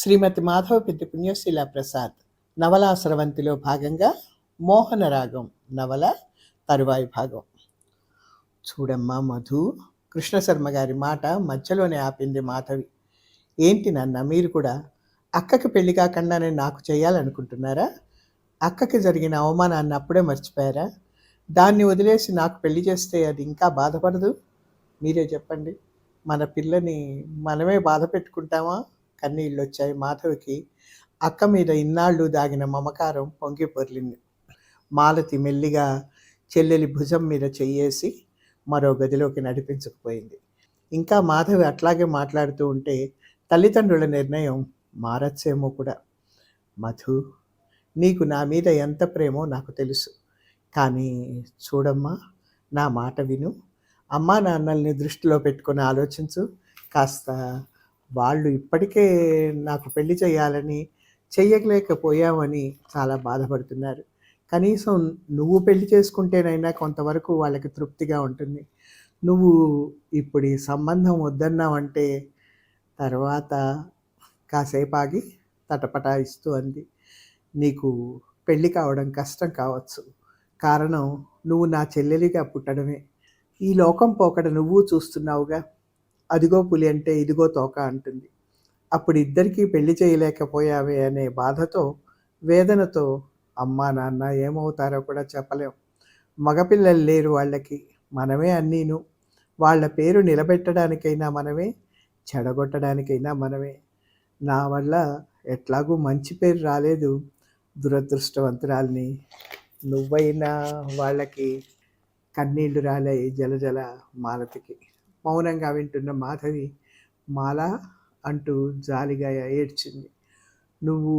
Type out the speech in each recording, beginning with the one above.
శ్రీమతి మాధవ పెద్ద పుణ్యశీల ప్రసాద్ నవలా స్రవంతిలో భాగంగా మోహన రాగం నవల తరువాయి భాగం. చూడమ్మా మధు కృష్ణశర్మ గారి మాట మధ్యలోనే ఆపింది మాధవి. ఏంటి నాన్న మీరు కూడా అక్కకి పెళ్ళి కాకుండానే నాకు చేయాలనుకుంటున్నారా? అక్కకి జరిగిన అవమానాన్ని అప్పుడే మర్చిపోయారా? దాన్ని వదిలేసి నాకు పెళ్ళి చేస్తే అది ఇంకా బాధపడదు? మీరే చెప్పండి. మన పిల్లని మనమే బాధ పెట్టుకుంటామా? కన్నీళ్ళు వచ్చాయి మాధవికి. అక్క మీద ఇన్నాళ్ళు దాగిన మమకారం పొంగి పొర్లింది. మాలతి మెల్లిగా చెల్లెలి భుజం మీద చెయ్యేసి మరో గదిలోకి నడిపించకపోయింది. ఇంకా మాధవి అట్లాగే మాట్లాడుతూ ఉంటే తల్లిదండ్రుల నిర్ణయం మారచ్చేమో కూడా. మధు నీకు నా మీద ఎంత ప్రేమో నాకు తెలుసు. కానీ చూడమ్మా నా మాట విను. అమ్మా నాన్నల్ని దృష్టిలో పెట్టుకొని ఆలోచించు. కాస్త వాళ్ళు ఇప్పటికే నాకు పెళ్ళి చేయాలని చెయ్యలేకపోయామని చాలా బాధపడుతున్నారు. కనీసం నువ్వు పెళ్ళి చేసుకుంటేనైనా కొంతవరకు వాళ్ళకి తృప్తిగా ఉంటుంది. నువ్వు ఇప్పుడు ఈ సంబంధం వద్దన్నావంటే తర్వాత కాసేపు ఆగి తటపటాయిస్తూ అంది. నీకు పెళ్ళి కావడం కష్టం కావచ్చు. కారణం నువ్వు నా చెల్లెలిగా పుట్టడమే. ఈ లోకం పోకడ నువ్వు చూస్తున్నావుగా. అదిగో పులి అంటే ఇదిగో తోక అంటుంది. అప్పుడు ఇద్దరికీ పెళ్ళి చేయలేకపోయావే అనే బాధతో వేదనతో అమ్మా నాన్న ఏమవుతారో కూడా చెప్పలేం. మగపిల్లలు లేరు వాళ్ళకి మనమే అన్నీను. వాళ్ళ పేరు నిలబెట్టడానికైనా మనమే చెడగొట్టడానికైనా మనమే. నా వల్ల ఎట్లాగూ మంచి పేరు రాలేదు దురదృష్టవంతురాల్ని. నువ్వైనా వాళ్ళకి కన్నీళ్ళు జల జలజల మాలతికి. మౌనంగా వింటున్న మాధవి మాల అంటూ జాలిగా ఏడ్చింది. నువ్వు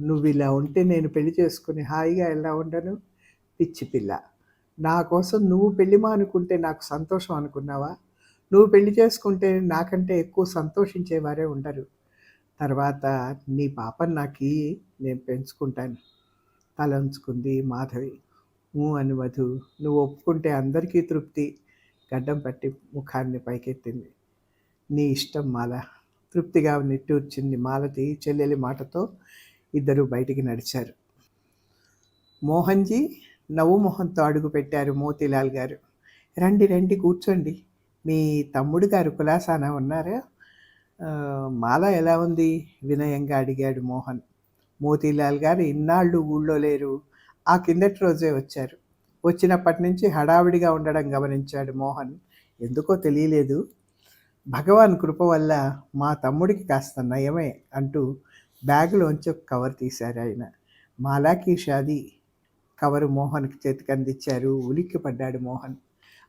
నువ్వు ఇలా ఉంటే నేను పెళ్ళి చేసుకుని హాయిగా ఎలా ఉండను? పిచ్చి పిల్ల. నా కోసం నువ్వు పెళ్ళి మానుకుంటే నాకు సంతోషం అనుకున్నావా? నువ్వు పెళ్ళి చేసుకుంటే నాకంటే ఎక్కువ సంతోషించేవారే ఉండరు. తర్వాత నీ పాపను నాకు నేను పెంచుకుంటాను. తల ఉంచుకుంది మాధవి. ఊ అని మధు. నువ్వు ఒప్పుకుంటే అందరికీ తృప్తి. గడ్డం పట్టి ముఖాన్ని పైకెత్తింది. నీ ఇష్టం మాల. తృప్తిగా నిట్టూర్చింది మాలతి చెల్లెలి మాటతో ఇద్దరు బయటికి నడిచారు. మోహన్జీ నవ్వు మొహంతో అడుగు పెట్టారు మోతీలాల్ గారు. రండి రండి కూర్చోండి. మీ తమ్ముడు గారు కులాసాన ఉన్నారా? మాల ఎలా ఉంది? వినయంగా అడిగాడు మోహన్. మోతీలాల్ గారు ఇన్నాళ్ళు ఊళ్ళో లేరు. ఆ కిందటి రోజే వచ్చారు. వచ్చినప్పటి నుంచి హడావిడిగా ఉండడం గమనించాడు మోహన్. ఎందుకో తెలియలేదు. భగవాన్ కృప వల్ల మా తమ్ముడికి కాస్త నయమే అంటూ బ్యాగులోంచి ఒక కవర్ తీశారు ఆయన. మాలాకి షాది కవరు మోహన్కి చేతికి అందించారు. ఉలిక్కి పడ్డాడు మోహన్.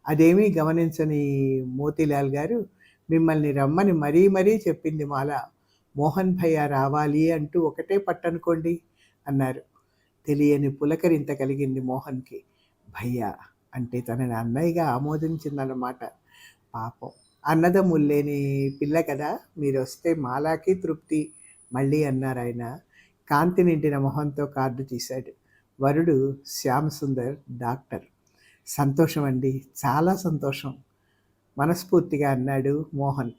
అదేమీ గమనించని మోతీలాల్ గారు మిమ్మల్ని రమ్మని మరీ మరీ చెప్పింది మాల. మోహన్ భయ్య రావాలి అంటూ ఒకటే పట్టనుకోండి అన్నారు. తెలియని పులకరింత కలిగింది మోహన్కి. భయ్య అంటే తనని అన్నయ్యగా ఆమోదించిందన్నమాట. పాపం. అన్నదమ్ములు లేని పిల్ల కదా మీరు వస్తే మాలాకి తృప్తి మళ్ళీ అన్నారు ఆయన. కాంతి నిండిన మొహంతో కార్డు తీశాడు. వరుడు శ్యామసుందర్ డాక్టర్. సంతోషం అండి చాలా సంతోషం. మనస్ఫూర్తిగా అన్నాడు మోహన్.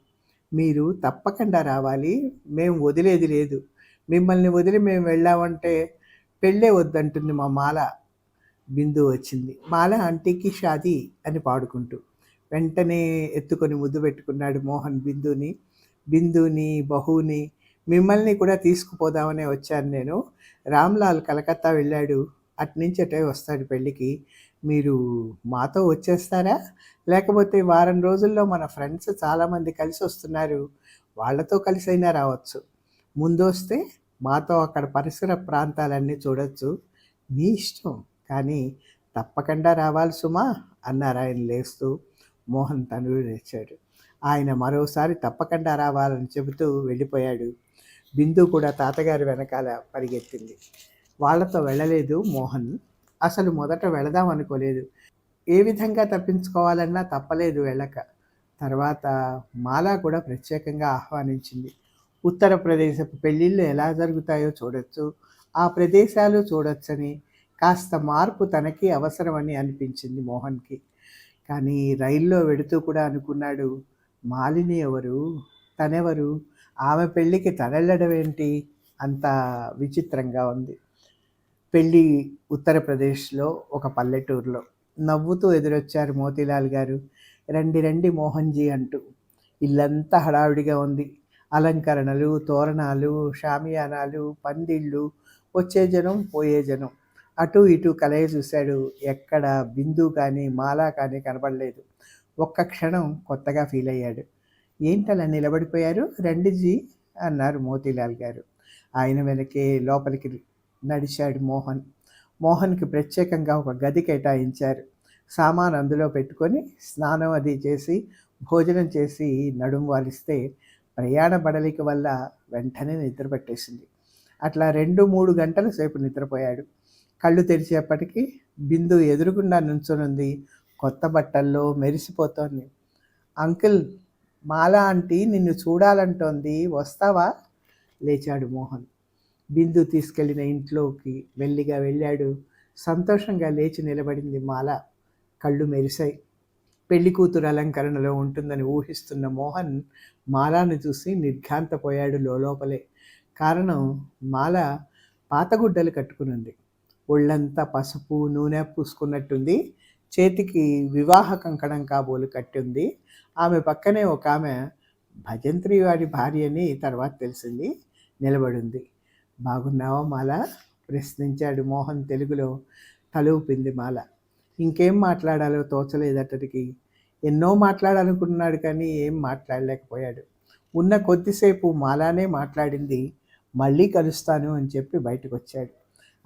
మీరు తప్పకుండా రావాలి మేము వదిలేది లేదు. మిమ్మల్ని వదిలి మేము వెళ్ళామంటే పెళ్ళే వద్దంటుంది మా మాల. బిందు వచ్చింది. మాల ఆంటీకి షాది అని పాడుకుంటూ వెంటనే ఎత్తుకొని ముద్దు పెట్టుకున్నాడు మోహన్ బిందుని. బిందుని బహుని మిమ్మల్ని కూడా తీసుకుపోదామనే వచ్చాను నేను. రామ్లాల్ కలకత్తా వెళ్ళాడు. అట్నుంచి అటే వస్తాడు పెళ్ళికి. మీరు మాతో వచ్చేస్తారా? లేకపోతే వారం రోజుల్లో మన ఫ్రెండ్స్ చాలామంది కలిసి వస్తున్నారు. వాళ్ళతో కలిసి అయినా రావచ్చు. ముందు వస్తే మాతో అక్కడ పరిసర ప్రాంతాలన్నీ చూడొచ్చు. మీ ఇష్టం. కానీ తప్పకుండా రావాలి సుమా అన్నారు ఆయన లేస్తూ. మోహన్ తనుడు లేచాడు. ఆయన మరోసారి తప్పకుండా రావాలని చెబుతూ వెళ్ళిపోయాడు. బిందు కూడా తాతగారి వెనకాల పరిగెత్తింది. వాళ్ళతో వెళ్ళలేదు మోహన్. అసలు మొదట వెళదాం అనుకోలేదు. ఏ విధంగా తప్పించుకోవాలన్నా తప్పలేదు వెళ్ళక. తర్వాత మాలా కూడా ప్రత్యేకంగా ఆహ్వానించింది. ఉత్తరప్రదేశపు పెళ్ళిళ్ళు ఎలా జరుగుతాయో చూడొచ్చు. ఆ ప్రదేశాలు చూడొచ్చని కాస్త మార్పు తనకి అవసరమని అనిపించింది మోహన్కి. కానీ రైల్లో వెడుతూ కూడా అనుకున్నాడు మాలిని ఎవరు? తనెవరు? ఆమె పెళ్ళికి తనెళ్ళడం ఏంటి? అంత విచిత్రంగా ఉంది. పెళ్ళి ఉత్తరప్రదేశ్లో ఒక పల్లెటూరులో. నవ్వుతూ ఎదురొచ్చారు మోతీలాల్ గారు. రండి రండి మోహన్జీ అంటూ. ఇల్లంతా హడావిడిగా ఉంది. అలంకరణలు తోరణాలు షామియానాలు పందిళ్ళు వచ్చే జనం పోయే జనం. అటు ఇటు కలయ చూశాడు. ఎక్కడ బిందు కానీ మాలా కానీ కనబడలేదు. ఒక్క క్షణం కొత్తగా ఫీల్ అయ్యాడు. ఏంటలా నిలబడిపోయారు? రండి జీ అన్నారు మోతీలాల్ గారు. ఆయన వెనకే లోపలికి నడిచాడు మోహన్. మోహన్కి ప్రత్యేకంగా ఒక గది కేటాయించారు. సామాన్ అందులో పెట్టుకొని స్నానం అది చేసి భోజనం చేసి నడుము వాలిస్తే ప్రయాణ బడలిక వల్ల వెంటనే నిద్ర పట్టేసింది. అట్లా రెండు మూడు గంటల సేపు నిద్రపోయాడు. కళ్ళు తెరిచేపటికి బిందు ఎదురుగుండా నుంచునుంది. కొత్త బట్టల్లో మెరిసిపోతోంది. అంకిల్ మాలా ఆంటీ నిన్ను చూడాలంటోంది. వస్తావా? లేచాడు మోహన్. బిందు తీసుకెళ్ళిన ఇంట్లోకి వెళ్ళిగా వెళ్ళాడు. సంతోషంగా లేచి నిలబడింది మాల. కళ్ళు మెరిశాయి. పెళ్ళి కూతురు అలంకరణలో ఉంటుందని ఊహిస్తున్న మోహన్ మాలాను చూసి నిర్ఘాంతపోయాడు లోపలే కారణం మాల పాతగుడ్డలు కట్టుకునుంది. ఒళ్ళంతా పసుపు నూనె పూసుకున్నట్టుంది. చేతికి వివాహ కంకణం కాబోలు కట్టింది. ఆమె పక్కనే ఒక ఆమె భజంత్రి వాడి భార్య అని తర్వాత తెలిసింది నిలబడింది. బాగున్నావా మాల? ప్రశ్నించాడు మోహన్ తెలుగులో తలూపింది మాల. ఇంకేం మాట్లాడాలో తోచలేదటడికి ఎన్నో మాట్లాడాలనుకున్నాడు కానీ ఏం మాట్లాడలేకపోయాడు. ఉన్న కొద్దిసేపు మాలానే మాట్లాడింది మళ్ళీ కలుస్తాను అని చెప్పి బయటకు వచ్చాడు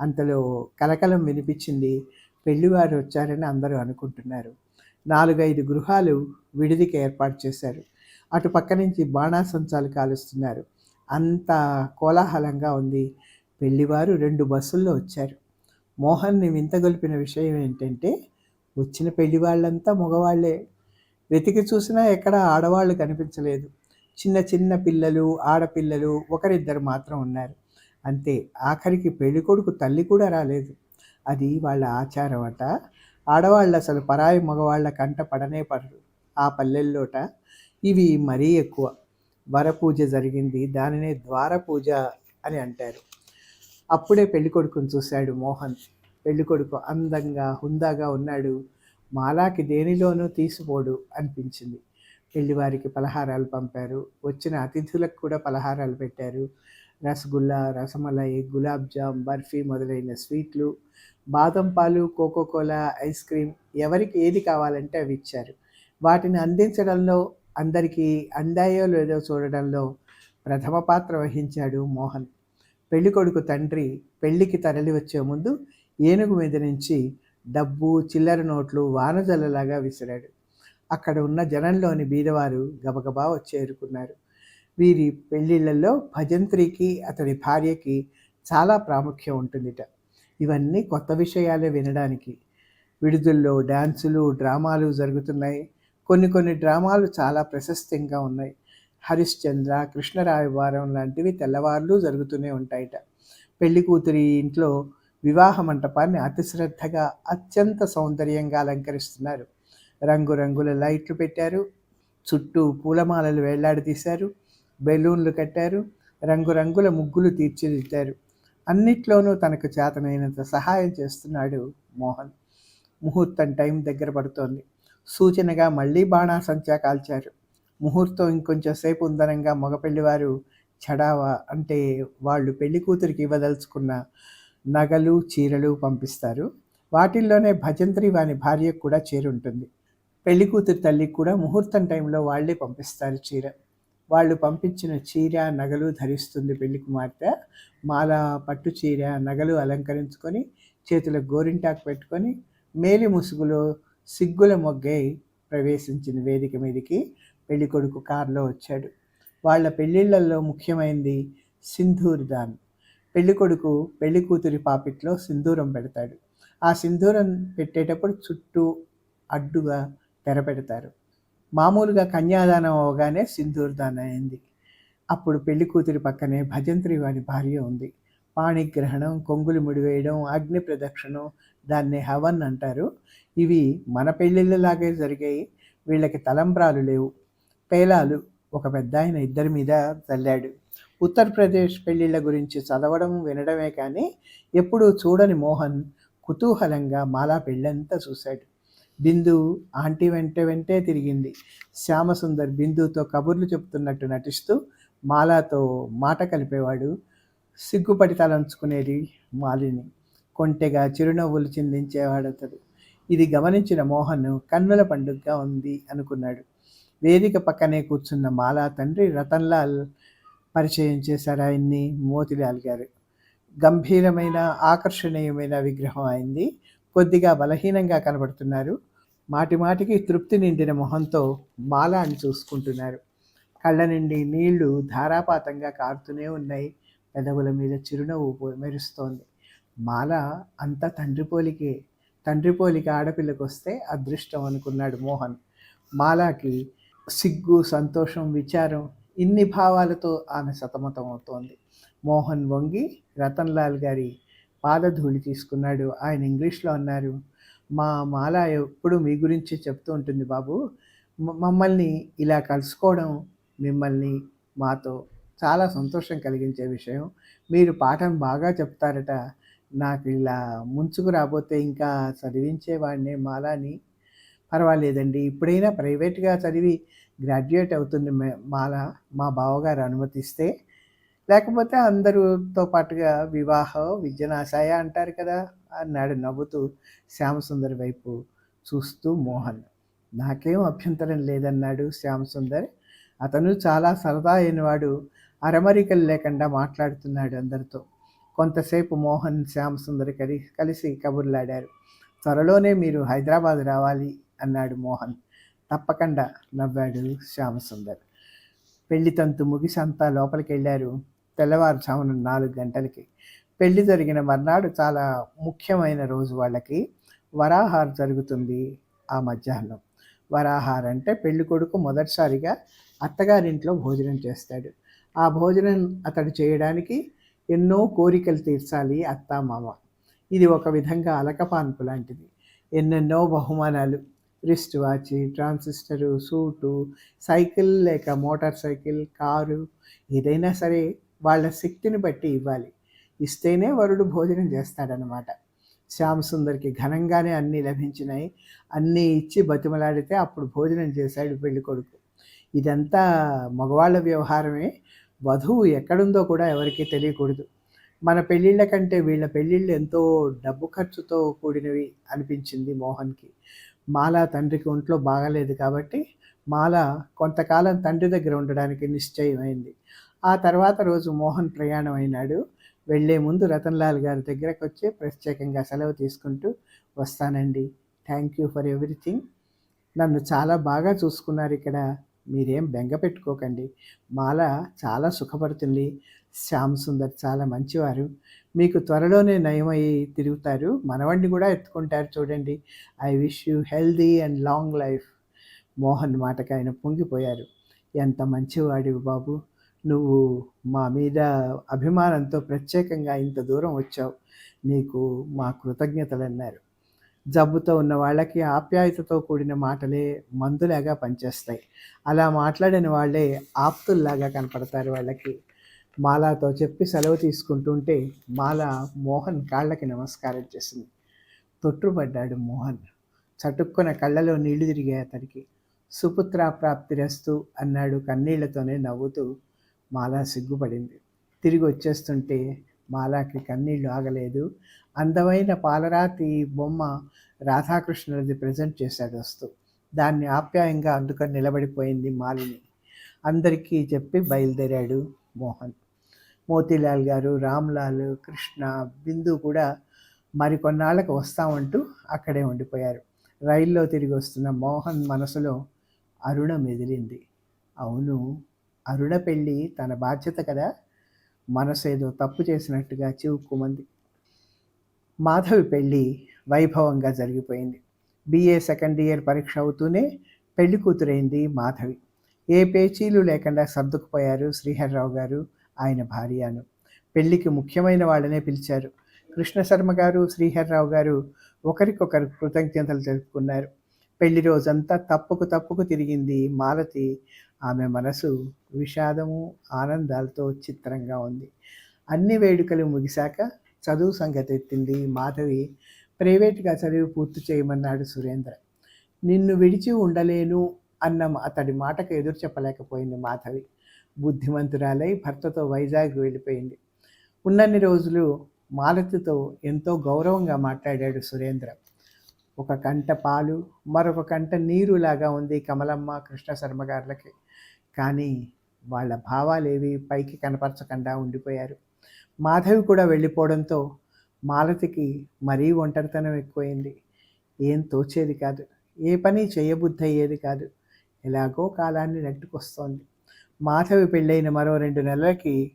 అంతలో కలకలం వినిపించింది. పెళ్ళివారు వచ్చారని అందరూ అనుకుంటున్నారు. నాలుగైదు గృహాలు విడిదికి ఏర్పాటు చేశారు. అటు పక్క నుంచి బాణాసంచాలు కాలుస్తున్నారు. అంత కోలాహలంగా ఉంది. పెళ్ళివారు రెండు బస్సుల్లో వచ్చారు. మోహన్ని వింతగొల్పిన విషయం ఏంటంటే వచ్చిన పెళ్ళి వాళ్ళంతా మగవాళ్ళే. వెతికి చూసినా ఎక్కడ ఆడవాళ్ళు కనిపించలేదు. చిన్న చిన్న పిల్లలు ఆడపిల్లలు ఒకరిద్దరు మాత్రం ఉన్నారు. అంతే. ఆఖరికి పెళ్ళికొడుకు తల్లి కూడా రాలేదు. అది వాళ్ళ ఆచారం అట. ఆడవాళ్ళు అసలు పరాయి మగవాళ్ళ కంట పడనే పడరు. ఆ పల్లెల్లోట ఇవి మరీ ఎక్కువ. వరపూజ జరిగింది దానినే ద్వార పూజ అని అంటారు. అప్పుడే పెళ్ళికొడుకుని చూశాడు మోహన్. పెళ్ళికొడుకు అందంగా హుందాగా ఉన్నాడు. మాలాకి దేనిలోనూ తీసిపోడు అనిపించింది. పెళ్ళివారికి పలహారాలు పంపారు. వచ్చిన అతిథులకు కూడా పలహారాలు పెట్టారు. రసగుల్లా రసమలై గులాబ్ జామ్ బర్ఫీ మొదలైన స్వీట్లు బాదం పాలు కోకోకోలా ఐస్ క్రీమ్ ఎవరికి ఏది కావాలంటే అవి ఇచ్చారు. వాటిని అందించడంలో అందరికీ అందాయో లేదో చూడడంలో ప్రథమ పాత్ర వహించాడు మోహన్. పెళ్ళికొడుకు తండ్రి పెళ్ళికి తరలి వచ్చే ముందు ఏనుగు మీద నుంచి డబ్బు చిల్లర నోట్లు వానజల్లలాగా విసిరాడు. అక్కడ ఉన్న జనంలోని బీదవారు గబగబా వచ్చేరుకున్నారు వీరి పెళ్ళిళ్ళల్లో భజంత్రికి అతడి భార్యకి చాలా ప్రాముఖ్యం ఉంటుందిట. ఇవన్నీ కొత్త విషయాలే వినడానికి. విడుదల్లో డ్యాన్సులు డ్రామాలు జరుగుతున్నాయి. కొన్ని కొన్ని డ్రామాలు చాలా ప్రశస్తంగా ఉన్నాయి. హరిశ్చంద్ర కృష్ణరాయవారం లాంటివి తెల్లవార్లు జరుగుతూనే ఉంటాయిట. పెళ్ళి కూతురి ఇంట్లో వివాహ మంటపాన్ని అతిశ్రద్ధగా అత్యంత సౌందర్యంగా అలంకరిస్తున్నారు. రంగురంగుల లైట్లు పెట్టారు. చుట్టూ పూలమాలలు వేలాడదీశారు బెలూన్లు కట్టారు రంగురంగుల ముగ్గులు తీర్చిదిద్దారు. అన్నిట్లోనూ తనకు చేతనైనంత సహాయం చేస్తున్నాడు మోహన్. ముహూర్తం టైం దగ్గర పడుతోంది. సూచనగా మళ్ళీ బాణాసంచా కాల్చారు. ముహూర్తం ఇంకొంచెం సేపు ఉందనంగా మగపెళ్ళివారు చడావా అంటే వాళ్ళు పెళ్ళి కూతురికి ఇవ్వదలుచుకున్న నగలు చీరలు పంపిస్తారు. వాటిల్లోనే భజంత్రి వాని భార్యకు కూడా చీర ఉంటుంది పెళ్ళి కూతురు తల్లికి కూడా ముహూర్తం టైంలో వాళ్ళే పంపిస్తారు చీర. వాళ్ళు పంపించిన చీర నగలు ధరిస్తుంది పెళ్ళి కుమార్తె. మాల పట్టు చీర నగలు అలంకరించుకొని చేతులకు గోరింటాకు పెట్టుకొని మేలి ముసుగులో సిగ్గుల మొగ్గై ప్రవేశించిన వేదిక మీదకి పెళ్ళి కొడుకు కారులో వచ్చాడు. వాళ్ళ పెళ్ళిళ్ళల్లో ముఖ్యమైనది సింధూర్ దాన్. పెళ్ళి కొడుకు పెళ్ళి కూతురి పాపిట్లో సింధూరం పెడతాడు. ఆ సింధూరం పెట్టేటప్పుడు చుట్టూ అడ్డుగా తెర పెడతారు. మామూలుగా కన్యాదానం అవగానే సింధూర్దానం అయింది. అప్పుడు పెళ్ళి కూతురి పక్కనే భజంత్రి వారి భార్య ఉంది. పాణిగ్రహణం కొంగులు ముడివేయడం అగ్ని ప్రదక్షిణం దాన్ని హవన్ అంటారు. ఇవి మన పెళ్ళిళ్ళలాగే జరిగాయి. వీళ్ళకి తలంబ్రాలు లేవు. పేలాలు ఒక పెద్ద ఆయన ఇద్దరి మీద చల్లాడు ఉత్తరప్రదేశ్ పెళ్ళిళ్ళ గురించి చదవడం వినడమే కానీ ఎప్పుడూ చూడని మోహన్ కుతూహలంగా మాలా పెళ్ళంతా చూశాడు. బిందు ఆంటీ వెంట వెంటే తిరిగింది. శ్యామసుందర్ బిందుతో కబుర్లు చెప్తున్నట్టు నటిస్తూ మాలాతో మాట కలిపేవాడు. సిగ్గుపడి తలంచుకునేది మాలిని. కొంటెగా చిరునవ్వులు చిందించేవాడు అతడు ఇది గమనించిన మోహన్ కన్నుల పండుగగా ఉంది అనుకున్నాడు. వేదిక పక్కనే కూర్చున్న మాలా తండ్రి రతన్లాల్ పరిచయం చేశారు ఆయన్ని మోతిలాల్ గారు. గంభీరమైన ఆకర్షణీయమైన విగ్రహం అయింది. కొద్దిగా బలహీనంగా కనబడుతున్నారు. మాటి మాటికి తృప్తి నిండిన మొహంతో మాలాని చూసుకుంటున్నారు. కళ్ళ నుండి నీళ్ళు ధారాపాతంగా కారుతూనే ఉన్నాయి. పెదవుల మీద చిరునవ్వు మెరుస్తోంది. మాల అంత తండ్రి పోలికే తండ్రి పోలిక ఆడపిల్లకు వస్తే అదృష్టం అనుకున్నాడు మోహన్. మాలాకి సిగ్గు సంతోషం విచారం ఇన్ని భావాలతో ఆమె సతమతం అవుతోంది మోహన్ వంగి రతన్లాల్ గారి పాదధూళి తీసుకున్నాడు. ఆయన ఇంగ్లీష్లో అన్నారు మా మాల ఎప్పుడు మీ గురించి చెప్తూ ఉంటుంది బాబు. మమ్మల్ని ఇలా కలుసుకోవడం మిమ్మల్ని మాతో చాలా సంతోషం కలిగించే విషయం. మీరు పాఠం బాగా చెప్తారట. నాకు ఇలా ముంచుకు రాబోతే ఇంకా చదివించేవాడినే మాలాని. పర్వాలేదండి ఇప్పుడైనా ప్రైవేట్గా చదివి గ్రాడ్యుయేట్ అవుతుంది మాల. మా బావగారు అనుమతిస్తే లేకపోతే అందరితో పాటుగా వివాహం విద్యనాశాయ అంటారు కదా అన్నాడు నవ్వుతూ శ్యామసుందర్ వైపు చూస్తూ మోహన్. నాకేం అభ్యంతరం లేదన్నాడు శ్యామసుందర్. అతను చాలా సరదా అయినవాడు అరమరికలు లేకుండా మాట్లాడుతున్నాడు అందరితో. కొంతసేపు మోహన్ శ్యామసుందర్ కలి కలిసి కబుర్లాడారు. త్వరలోనే మీరు హైదరాబాద్ రావాలి అన్నాడు మోహన్. తప్పకుండా నవ్వాడు శ్యామసుందర్. పెళ్ళి తంతు ముగిసి అంతా లోపలికి వెళ్ళారు తెల్లవారుజామున నాలుగు గంటలకి పెళ్ళి జరిగిన మర్నాడు చాలా ముఖ్యమైన రోజు వాళ్ళకి. వరాహార్ జరుగుతుంది ఆ మధ్యాహ్నం. వరాహార్ అంటే పెళ్ళి కొడుకు మొదటిసారిగా అత్తగారింట్లో భోజనం చేస్తాడు. ఆ భోజనం అతడు చేయడానికి ఎన్నో కోరికలు తీర్చాలి అత్త మామ. ఇది ఒక విధంగా అలకపాన్పు లాంటిది. ఎన్నెన్నో బహుమానాలు. Wrist watch transistor suit cycle లేక మోటార్ సైకిల్ కారు ఏదైనా సరే వాళ్ళ శక్తిని బట్టి ఇవ్వాలి. ఇస్తేనే వరుడు భోజనం చేస్తాడనమాట శ్యామసుందర్కి ఘనంగానే అన్నీ లభించినాయి. అన్నీ ఇచ్చి బతిమలాడితే అప్పుడు భోజనం చేశాడు పెళ్ళి కొడుకు. ఇదంతా మగవాళ్ళ వ్యవహారమే. వధువు ఎక్కడుందో కూడా ఎవరికీ తెలియకూడదు. మన పెళ్ళిళ్ళ కంటే వీళ్ళ పెళ్ళిళ్ళు ఎంతో డబ్బు ఖర్చుతో కూడినవి అనిపించింది మోహన్కి. మాల తండ్రికి ఒంట్లో బాగలేదు కాబట్టి మాల కొంతకాలం తండ్రి దగ్గర ఉండడానికి నిశ్చయమైంది. ఆ తర్వాత రోజు మోహన్ ప్రయాణం అయినాడు. వెళ్ళే ముందు రతన్లాల్ గారి దగ్గరకు వచ్చి ప్రత్యేకంగా సెలవు తీసుకుంటూ వస్తానండి. Thank you for everything. నన్ను చాలా బాగా చూసుకున్నారు ఇక్కడ. మీరేం బెంగ పెట్టుకోకండి. మాల చాలా సుఖపడుతుంది. శ్యామ్ సుందర్ చాలా మంచివారు. మీకు త్వరలోనే నయమై తిరుగుతారు. మనవండి కూడా ఎత్తుకుంటారు చూడండి. I wish you healthy and long life. Mohan మాటకు ఆయన పొంగిపోయారు. ఎంత మంచివాడివి బాబు. నువ్వు మా మీద అభిమానంతో ప్రత్యేకంగా ఇంత దూరం వచ్చావు. నీకు మా కృతజ్ఞతలు అన్నారు జబ్బుతో ఉన్న వాళ్ళకి ఆప్యాయతతో కూడిన మాటలే మందులాగా పనిచేస్తాయి. అలా మాట్లాడిన వాళ్ళే ఆప్తుల్లాగా కనపడతారు వాళ్ళకి. మాలాతో చెప్పి సెలవు తీసుకుంటుంటే మాల మోహన్ కాళ్ళకి నమస్కారం చేసింది. తొట్టుపడ్డాడు మోహన్. చటుక్కున కళ్ళలో నీళ్ళు తిరిగాయి అతనికి. సుపుత్ర ప్రాప్తిరస్తు అన్నాడు కన్నీళ్ళతోనే నవ్వుతూ మాలా సిగ్గుపడింది. తిరిగి వచ్చేస్తుంటే మాలాకి కన్నీళ్ళు ఆగలేదు. అందమైన పాలరాతి బొమ్మ రాధాకృష్ణులది ప్రజెంట్ చేశాడు వస్తూ. దాన్ని ఆప్యాయంగా అందుకని నిలబడిపోయింది మాలిని. అందరికీ చెప్పి బయలుదేరాడు మోహన్. మోతీలాల్ గారు రామ్లాల్ కృష్ణ బిందు కూడా మరికొన్నాళ్ళకు వస్తామంటూ అక్కడే ఉండిపోయారు. రైల్లో తిరిగి వస్తున్న మోహన్ మనసులో అరుణం ఎదిరింది. అవును అరుణ పెళ్ళి తన బాధ్యత కదా? మనసు ఏదో తప్పు చేసినట్టుగా చివుక్కుమంది. మాధవి పెళ్ళి వైభవంగా జరిగిపోయింది. బిఏ సెకండ్ ఇయర్ పరీక్ష అవుతూనే పెళ్ళి కూతురైంది మాధవి. ఏ పేచీలు లేకుండా సర్దుకుపోయారు శ్రీహర్రావు గారు ఆయన భార్యను. పెళ్ళికి ముఖ్యమైన వాళ్ళనే పిలిచారు. కృష్ణశర్మ గారు శ్రీహర్రావు గారు ఒకరికొకరు కృతజ్ఞతలు తెలుపుకున్నారు. పెళ్ళి రోజంతా తప్పుకు తప్పుకు తిరిగింది మాలతి. ఆమె మనసు విషాదము ఆనందాలతో చిత్రంగా ఉంది. అన్ని వేడుకలు ముగిశాక చదువు సంగతి ఎత్తింది మాధవి. ప్రైవేట్గా చదివి పూర్తి చేయమన్నాడు సురేంద్ర. నిన్ను విడిచి ఉండలేను అన్న అతడి మాటకు ఎదురు చెప్పలేకపోయింది మాధవి. బుద్ధిమంతురాలై భర్తతో వైజాగ్ వెళ్ళిపోయింది. ఉన్నన్ని రోజులు మాలతితో ఎంతో గౌరవంగా మాట్లాడాడు సురేంద్ర. ఒక కంట పాలు మరొక కంట నీరులాగా ఉంది కమలమ్మ కృష్ణ శర్మ గారులకి. కానీ వాళ్ళ భావాలేవి పైకి కనపరచకుండా ఉండిపోయారు. మాధవి కూడా వెళ్ళిపోవడంతో మాలతికి మరీ ఒంటరితనం ఎక్కువైంది. ఏం తోచేది కాదు. ఏ పని చేయబుద్ధి అయ్యేది కాదు. ఎలాగో కాలాన్ని నెట్టుకొస్తోంది. మాధవి పెళ్ళైన మరో రెండు నెలలకి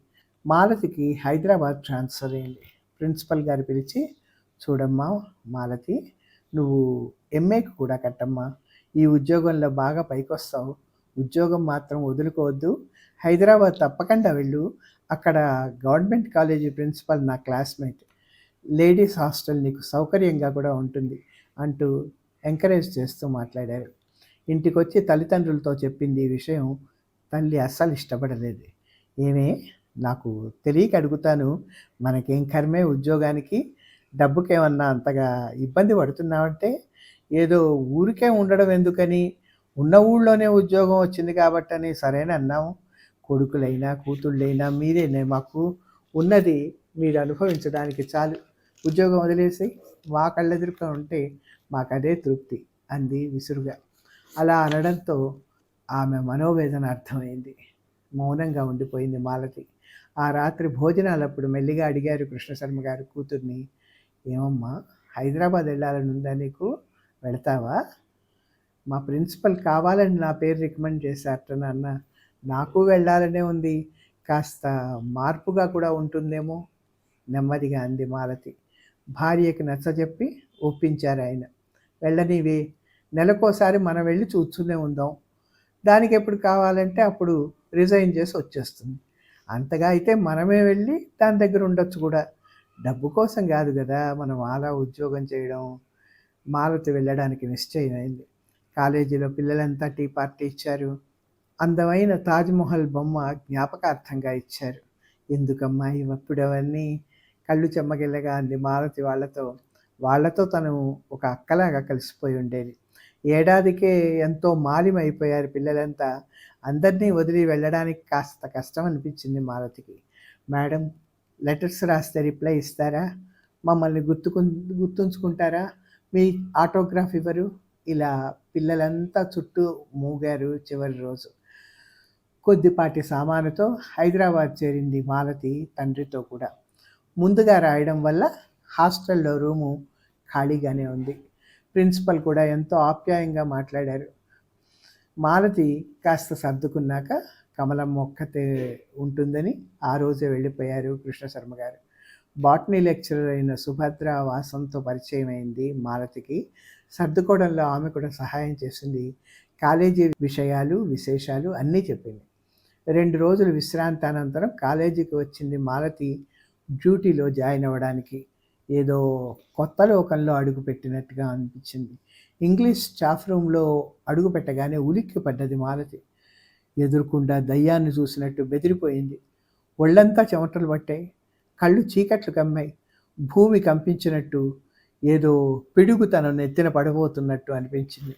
మాలతికి హైదరాబాద్ ట్రాన్స్ఫర్ అయింది. ప్రిన్సిపల్ గారు పిలిచి చూడమ్మా మాలతి నువ్వు ఎంఏకి కూడా కట్టమ్మా. ఈ ఉద్యోగంలో బాగా పైకొస్తావు. ఉద్యోగం మాత్రం వదులుకోవద్దు. హైదరాబాద్ తప్పకుండా వెళ్ళు. అక్కడ గవర్నమెంట్ కాలేజీ ప్రిన్సిపల్ నా క్లాస్మేట్. లేడీస్ హాస్టల్ నీకు సౌకర్యంగా కూడా ఉంటుంది అంటూ ఎంకరేజ్ చేస్తూ మాట్లాడారు. ఇంటికి వచ్చి తల్లిదండ్రులతో చెప్పింది ఈ విషయం తల్లి అస్సలు ఇష్టపడలేదు. ఏమే? నాకు తెలియక అడుగుతాను. మనకేం కర్మే? ఉద్యోగానికి డబ్బుకేమన్నా అంతగా ఇబ్బంది పడుతున్నావంటే ఏదో ఊరికే ఉండడం ఎందుకని? ఉన్న ఊళ్ళోనే ఉద్యోగం వచ్చింది కాబట్టి అని సరేనా కొడుకులైనా కూతుళ్ళైనా మీరేనే మాకు ఉన్నది మీరు అనుభవించడానికి చాలు. ఉద్యోగం వదిలేసి మా కళ్ళెదురుగా ఉంటే మాకు అదే తృప్తి అంది విసురుగా. అలా అనడంతో ఆమె మనోవేదన అర్థమైంది. మౌనంగా ఉండిపోయింది మాలతి. ఆ రాత్రి భోజనాలప్పుడు మెల్లిగా అడిగారు కృష్ణశర్మ గారు కూతుర్ని. ఏమమ్మా హైదరాబాద్ వెళ్ళాలని ఉందా నీకు? వెళతావా? మా ప్రిన్సిపల్ కావాలని నా పేరు రికమెండ్ చేశారట నాన్న. నాకు వెళ్ళాలనే ఉంది. కాస్త మార్పుగా కూడా ఉంటుందేమో? నెమ్మదిగా అంది మాలతి. భార్యకి నచ్చజెప్పి ఒప్పించారు ఆయన. వెళ్ళనివి. నెలకోసారి మనం వెళ్ళి చూస్తూనే ఉందాం. దానికి ఎప్పుడు కావాలంటే అప్పుడు రిజైన్ చేసి వచ్చేస్తుంది. అంతగా అయితే మనమే వెళ్ళి దాని దగ్గర ఉండొచ్చు కూడా. డబ్బు కోసం కాదు కదా మనం అలా ఉద్యోగం చేయడం. మాలతి వెళ్ళడానికి నిశ్చయమైంది. కాలేజీలో పిల్లలంతా టీ పార్టీ ఇచ్చారు. అందమైన తాజ్మహల్ బొమ్మ జ్ఞాపకార్థంగా ఇచ్చారు. ఎందుకమ్మా ఇవప్పుడు అవన్నీ కళ్ళు చెమ్మగిల్లగా అంది మారుతి వాళ్ళతో. వాళ్ళతో తను ఒక అక్కలాగా కలిసిపోయి ఉండేది. ఏడాదికే ఎంతో మాలిమైపోయారు పిల్లలంతా. అందరినీ వదిలి వెళ్ళడానికి కాస్త కష్టం అనిపించింది మాలతికి మేడం లెటర్స్ రాస్తే రిప్లై ఇస్తారా? మమ్మల్ని గుర్తుకు గుర్తుంచుకుంటారా? మీ ఆటోగ్రాఫ్ ఇవ్వరు? ఇలా పిల్లలంతా చుట్టూ మూగారు చివరి రోజు. కొద్దిపాటి సామానుతో హైదరాబాద్ చేరింది మాలతి తండ్రితో కూడా. ముందుగా రాయడం వల్ల హాస్టల్లో రూము ఖాళీగానే ఉంది. ప్రిన్సిపల్ కూడా ఎంతో ఆప్యాయంగా మాట్లాడారు. మాలతి కాస్త సర్దుకున్నాక కమలం ఒక్కతే ఉంటుందని ఆ రోజే వెళ్ళిపోయారు కృష్ణశర్మ గారు. బాటనీ లెక్చరర్ అయిన సుభద్ర వాసంతో పరిచయం అయింది మాలతికి. సర్దుకోవడంలో ఆమె కూడా సహాయం చేసింది. కాలేజీ విషయాలు విశేషాలు అన్నీ చెప్పింది. రెండు రోజులు విశ్రాంతి అనంతరం కాలేజీకి వచ్చింది మాలతి డ్యూటీలో జాయిన్ అవ్వడానికి. ఏదో కొత్త లోకంలో అడుగుపెట్టినట్టుగా అనిపించింది. ఇంగ్లీష్ స్టాఫ్ రూమ్లో అడుగు పెట్టగానే ఉలిక్కి పడ్డది మాలతి. ఎదురుకుండా దయ్యాన్ని చూసినట్టు బెదిరిపోయింది. ఒళ్ళంతా చెమటలు పట్టాయి. కళ్ళు చీకట్లు కమ్మాయి. భూమి కంపించినట్టు ఏదో పిడుగు తన నెత్తిన పడబోతున్నట్టు అనిపించింది.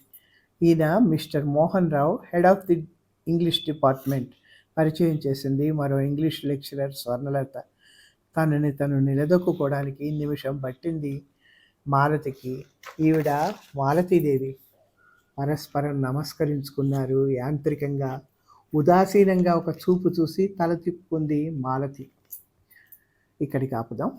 ఈయన mister Mohan Rao head of the English department. పరిచయం చేసింది మరో ఇంగ్లీష్ లెక్చరర్ స్వర్ణలత. తనని తను నిలదొక్కుకోవడానికి నిమిషం పట్టింది మాలతికి. ఈవిడ మాలతీదేవి. పరస్పరం నమస్కరించుకున్నారు యాంత్రికంగా. ఉదాసీనంగా ఒక చూపు చూసి తల తిప్పుకుంది మాలతి. ఇక్కడికి ఆపుదాం.